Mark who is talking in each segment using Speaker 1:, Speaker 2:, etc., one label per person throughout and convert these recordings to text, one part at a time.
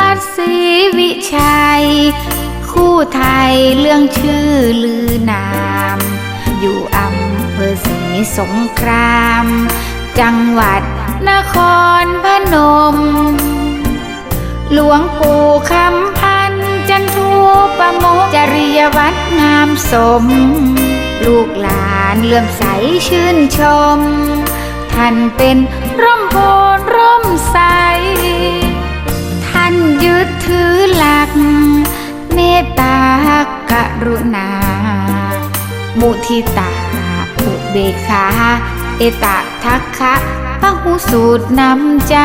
Speaker 1: วัดศรีวิชัย คู่ไทยเรื่องชื่อลือนาม อยู่อำเภอศรีสงคราม จังหวัดนครพนม หลวงปู่คำพันจันทูปโมกจริยวัดงามสม ลูกหลานเลื่อมใสชื่นชม ท่านเป็นร่มโพากรุณามุทิตาอุเบกขาเอตทัคคะพหุสูตรนำใจ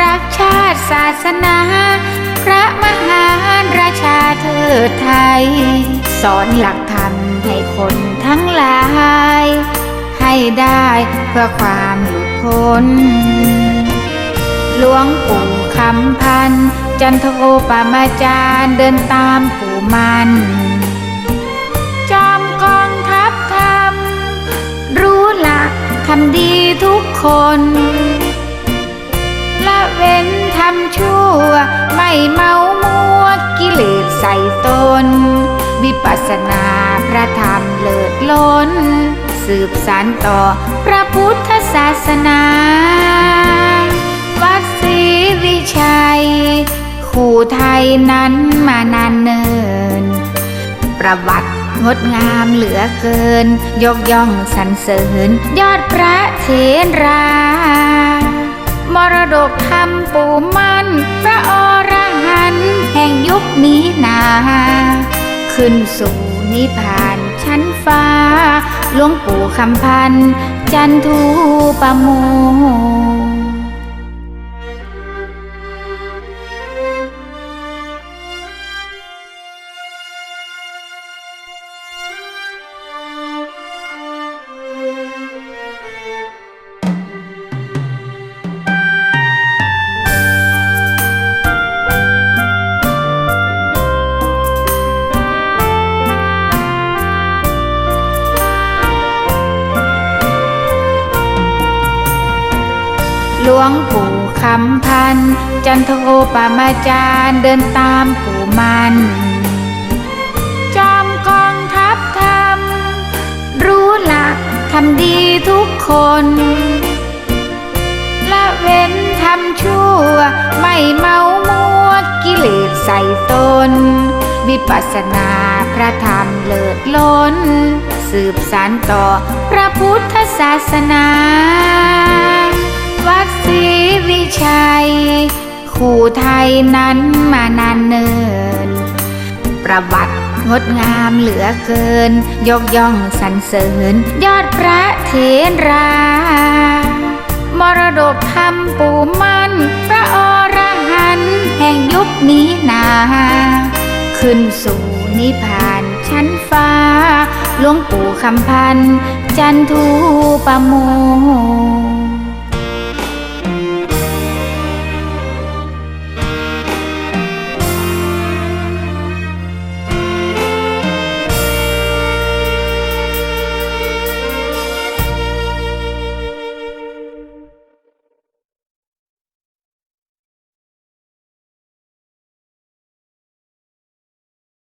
Speaker 1: รักชาติศาสนา พระมหาราชาเทิดไทย สอนหลักธรรมให้คนทั้งหลาย ให้ได้เพื่อความหลุดพ้น หลวงปู่คำพันธ์ จันทโทปามาจารย์เดินตามปู่มัน จอมกองทัพธรรม รู้หลักทำดีทุกคนละเว้นทำชั่ว ไม่เมามัวกิเลสใส่ตน วิปัสสนาพระธรรมเลิศล้น สืบสานต่อพระพุทธศาสนา วัดศรีวิชัย คู่ไทยนั้นมานานเนิน ประวัติงดงามเหลือเกิน ยกย่องสรรเสริญ ยอดพระเถรา มรดกธรรมปู่มั่น พระอรหันต์แห่งยุคนี้นา ขึ้นสู่นิพพานชั้นฟ้าหลวงปู่คำพัน จันทูปโม หลวงปู่คำพัน จันโทปามาจารย์เดินตามปู่มันจอมกองทัพธรรม รู้หลักทำดีทุกคนละเว้นทำชั่ว ไม่เมามัวกิเลสใส่ตน วิปัสสนาพระธรรมเลิศล้น สืบสานต่อพระพุทธศาสนา วัดศรีวิชัย คู่ไทยนั้นมานานเนิน ประวัติงดงามเหลือเกิน ยกย่องสรรเสริญ ยอดพระเถรา มรดกธรรมปู่มั่น พระอรหันต์แห่งยุคนี้นา ขึ้นสู่นิพพานชั้นฟ้าหลวงปู่คำพัน จันทูปโม